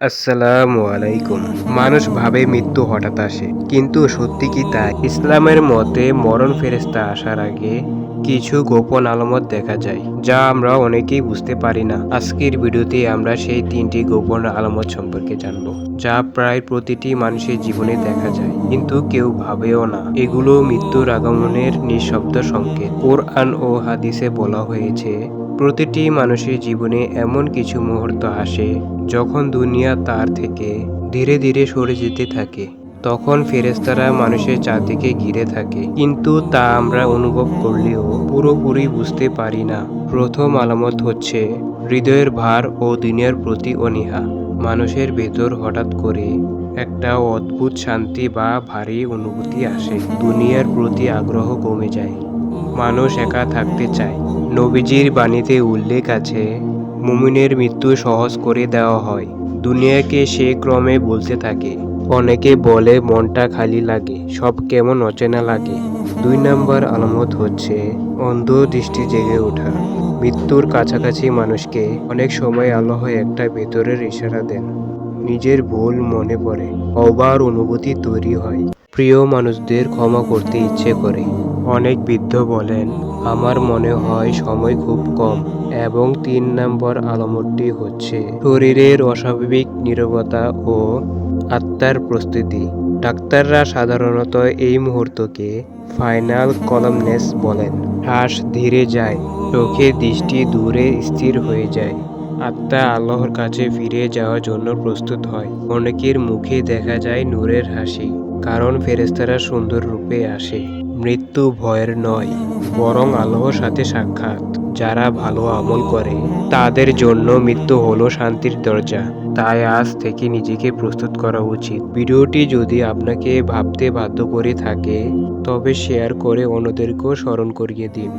আসসালামু আলাইকুম। মানুষ ভাবে মৃত্যু হঠাৎ আসে, কিন্তু সত্যি কি তাই ইসলামের মতে মরণ ফেরেস্তা আসার আগে কিছু গোপন আলামত দেখা যায়, যা আমরা অনেকেই বুঝতে পারি না। আজকের ভিডিওতে আমরা সেই তিনটি গোপন আলামত সম্পর্কে জানব, যা প্রায় প্রতিটি মানুষের জীবনে দেখা যায়, কিন্তু কেউ ভাবেও না। এগুলো মৃত্যুর আগমনের নিঃশব্দ সংকেত। কোরআন ও হাদিসে বলা হয়েছে প্রতিটি মানুষের জীবনে এমন কিছু মুহূর্ত আসে, যখন দুনিয়া তার থেকে ধীরে ধীরে সরে যেতে থাকে। তখন ফেরেস্তারা মানুষের চারদিকে ঘিরে থাকে। কিন্তু তা আমরা অনুভব করলেও পুরোপুরি বুঝতে পারি না। প্রথম আলামত হচ্ছে, হৃদয়ের ভার ও দুনিয়ার প্রতি অনীহা। মানুষের ভেতর হঠাৎ করে একটা অদ্ভুত শান্তি বা ভারী অনুভূতি আসে। দুনিয়ার প্রতি আগ্রহ কমে যায়। মানুষ একা থাকতে চায়। নবীজির বাণীতে উল্লেখ আছে, মুমিনের মৃত্যু সহজ করে দেওয়া হয়। দুনিয়াকে সে ক্রমে বলতে থাকে। অনেকে বলে, মনটা খালি লাগে, সব কেমন অচেনা লাগে। দুই নম্বর আলামত হচ্ছে অন্ধ দৃষ্টি জেগে ওঠা। মৃত্যুর কাছাকাছি মানুষকে অনেক সময় আল্লাহ একটা ভেতরের ইশারা দেন। নিজের ভুল মনে পড়ে, অবার অনুভূতি তৈরি হয়। প্রিয় মানুষদের ক্ষমা করতে ইচ্ছে করে। অনেক বৃদ্ধ বলেন, আমার মনে হয় সময় খুব কম এবং তিন নম্বর আলামতটি হচ্ছে শরীরের অস্বাভাবিক নীরবতা ও আত্মার প্রস্তুতি। ডাক্তাররা সাধারণত এই মুহূর্তকে ফাইনাল কলামনেস বলেন। শ্বাস ধীরে যায়, চোখে দৃষ্টি দূরে স্থির হয়ে যায়। আত্মা আল্লাহর কাছে ফিরে যাওয়ার জন্য প্রস্তুত হয়। অনেকের মুখে দেখা যায় নূরের হাসি, কারণ ফেরেস্তারা সুন্দর রূপে আসে। মৃত্যু ভয়ের নয়, বরং আল্লাহর সাথে সাক্ষাৎ। যারা ভালো আমল করে, তাদের জন্য মৃত্যু হলো শান্তির দরজা। তাই আজ থেকে নিজেকে প্রস্তুত করা উচিত। ভিডিওটি যদি আপনাকে ভাবতে বাধ্য করে থাকে, তবে শেয়ার করে অন্যদেরকেও স্মরণ করিয়ে দিন।